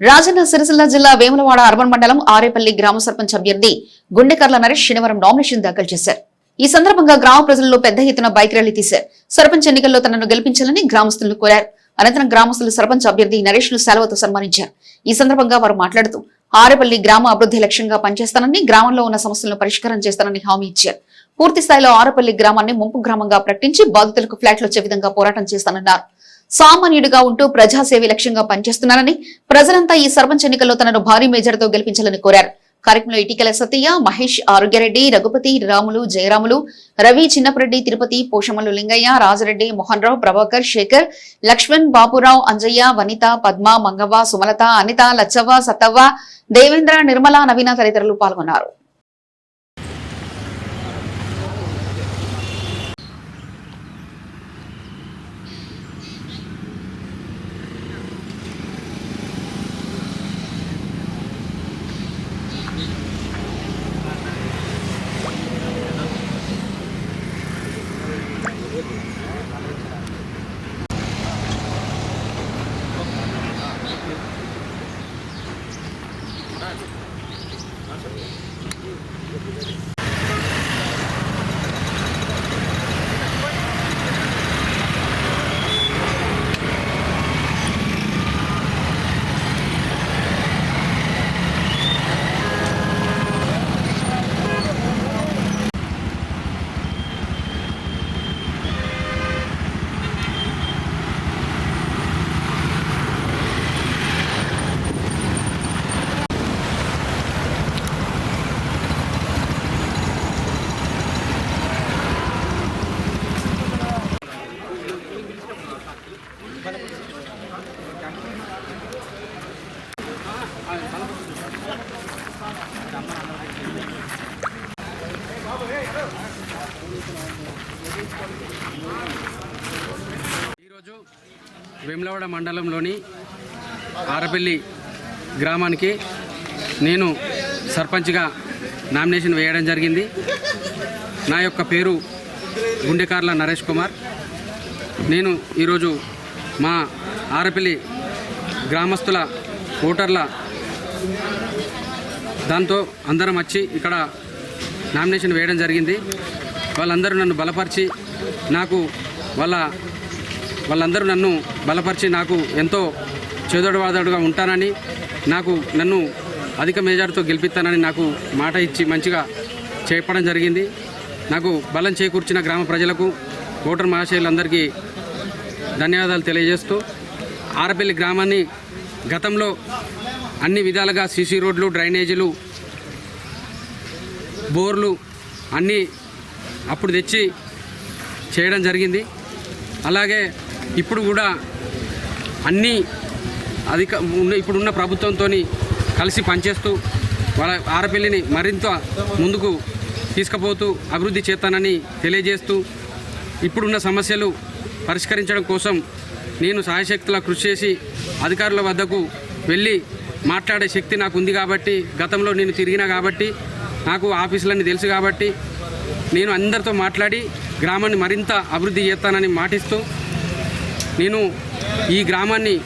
రాజన్న సిరిసిల్ల జిల్లా వేములవాడ అర్బన్ మండలం ఆరేపల్లి గ్రామ సర్పంచ్ అభ్యర్థి గుండెకర్ల నరేష్ శనివారం నామినేషన్ దాఖలు చేశారు. ఈ సందర్భంగా గ్రామ ప్రజల్లో పెద్ద ఎత్తున బైక్ ర్యాలీ తీశారు. సర్పంచ్ ఎన్నికల్లో తనను గెలిపించాలని గ్రామస్తులను కోరారు. అనంతరం గ్రామస్తులు సర్పంచ్ అభ్యర్థి నరేష్ను సెలవుతో సన్మానించారు. ఈ సందర్భంగా వారు మాట్లాడుతూ ఆరేపల్లి గ్రామ అభివృద్ధి లక్ష్యంగా పనిచేస్తానని గ్రామంలో ఉన్న సమస్యలను పరిష్కారం చేస్తానని హామీ ఇచ్చారు. పూర్తి స్థాయిలో ఆరేపల్లి గ్రామాన్ని ముంపు గ్రామంగా ప్రకటించి బాధితులకు ఫ్లాట్లు వచ్చే విధంగా పోరాటం చేస్తానన్నారు. సామాన్యుడిగా ఉంటూ ప్రజాసేవ లక్ష్యంగా పనిచేస్తున్నానని ప్రజలంతా ఈ సర్పంచ్ ఎన్నికల్లో తనను భారీ మేజర్తో గెలిపించాలని కోరారు. కార్యక్రమంలో ఇటీకల సత్య మహేష్ ఆరోగ్యరెడ్డి రఘుపతి రాములు జయరాములు రవి చిన్నపరెడ్డి తిరుపతి పోషమల్లు లింగయ్య రాజరెడ్డి మోహన్ రావు ప్రభాకర్ శేఖర్ లక్ష్మణ్ బాపురావు అంజయ్య వనిత పద్మ మంగవ్వ సుమలత అనిత లచ్చవ్వ సత్తవ్వ దేవేంద్ర నిర్మల నవీన తదితరులు పాల్గొన్నారు. 半分ぐらいです。వేములవాడ మండలంలోని ఆరపల్లి గ్రామానికి నేను సర్పంచ్గా నామినేషన్ వేయడం జరిగింది. నా యొక్క పేరు గుండెకార్ల నరేష్ కుమార్. నేను ఈరోజు మా ఆరపల్లి గ్రామస్తుల ఓటర్ల దాంతో అందరం వచ్చి ఇక్కడ నామినేషన్ వేయడం జరిగింది. వాళ్ళందరూ నన్ను బలపరిచి నాకు వాళ్ళ వాళ్ళందరూ నన్ను బలపరిచి నాకు ఎంతో చేదోడవాదోడుగా ఉంటానని నాకు నన్ను అధిక మేజార్తో గెలిపిస్తానని నాకు మాట ఇచ్చి మంచిగా చెప్పడం జరిగింది. నాకు బలం చేకూర్చిన గ్రామ ప్రజలకు ఓటర్ మహాశయులందరికీ ధన్యవాదాలు తెలియజేస్తూ ఆరపల్లి గ్రామాన్ని గతంలో అన్ని విధాలుగా సీసీ రోడ్లు డ్రైనేజీలు బోర్లు అన్నీ అప్పుడు తెచ్చి చేయడం జరిగింది. అలాగే ఇప్పుడు కూడా అన్నీ అధిక ఉన్న ఇప్పుడున్న ప్రభుత్వంతో కలిసి పనిచేస్తూ వాళ్ళ ఆడపిల్లిని మరింత ముందుకు తీసుకుపోతూ అభివృద్ధి చేస్తానని తెలియజేస్తూ ఇప్పుడున్న సమస్యలు పరిష్కరించడం కోసం నేను సహాయశక్తుల కృషి చేసి అధికారుల వద్దకు వెళ్ళి మాట్లాడే శక్తి నాకు ఉంది కాబట్టి గతంలో నేను తిరిగినా కాబట్టి నాకు ఆఫీసులన్నీ తెలుసు కాబట్టి నేను అందరితో మాట్లాడి గ్రామాన్ని మరింత అభివృద్ధి చేస్తానని మాటిస్తూ నేను ఈ గ్రామాన్ని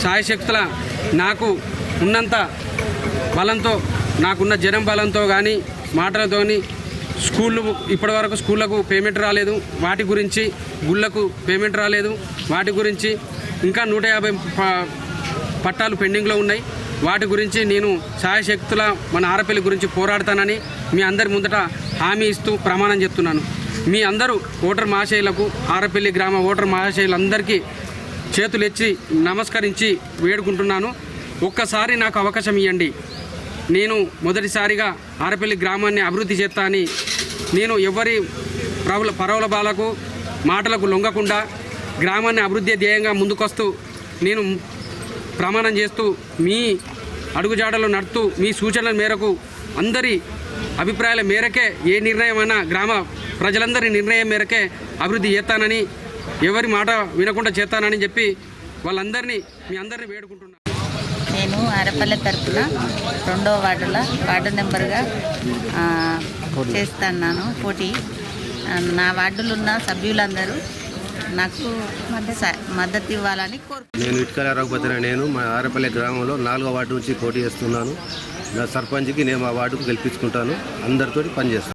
సాయశక్తుల నాకు ఉన్నంత బలంతో నాకున్న జనం బలంతో కానీ మాటలతోని స్కూళ్ళు ఇప్పటివరకు స్కూళ్ళకు పేమెంట్ రాలేదు. వాటి గురించి గుళ్ళకు పేమెంట్ రాలేదు. వాటి గురించి ఇంకా నూట యాభై ప- పట్టాలు పెండింగ్లో ఉన్నాయి. వాటి గురించి నేను సాయశక్తుల మన ఆరపల్లి గురించి పోరాడతానని మీ అందరి ముందట హామీ ఇస్తూ ప్రమాణం చెప్తున్నాను. మీ అందరూ ఓటర్ మహాశైలకు ఆరపల్లి గ్రామ ఓటర్ మహాశైలందరికీ చేతులెచ్చి నమస్కరించి వేడుకుంటున్నాను. ఒక్కసారి నాకు అవకాశం ఇవ్వండి నేను మొదటిసారిగా ఆరపల్లి గ్రామాన్ని అభివృద్ధి చేస్తా అని నేను ఎవరి ప్రవల పరవల బాలకు మాటలకు లొంగకుండా గ్రామాన్ని అభివృద్ధి ధ్యేయంగా ముందుకొస్తూ నేను ప్రమాణం చేస్తూ మీ అడుగుజాడలు నడుతూ మీ సూచనల మేరకు అందరి అభిప్రాయాల మేరకే ఏ నిర్ణయమైనా గ్రామ ప్రజలందరి నిర్ణయం మేరకే అభివృద్ధి చేస్తానని ఎవరి మాట వినకుండా చేస్తానని చెప్పి వాళ్ళందరినీ మీ అందరినీ వేడుకుంటున్నాను నేను అరపల్లె తరపున రెండవ వార్డుల వార్డు నెంబర్గా చేస్తున్నాను పోటీ. నా వార్డులో ఉన్న సభ్యులందరూ నాకు మద్దతు ఇవ్వాలని కోరుకుంటున్నాను నేను ఇటుకల రఘుపతిన నేను మా ఆరపల్లి గ్రామంలో నాలుగో వార్డు నుంచి పోటీ చేస్తున్నాను. నా సర్పంచ్కి నేను మా వార్డుకు గెలిపించుకుంటాను. అందరితోటి పనిచేస్తాను.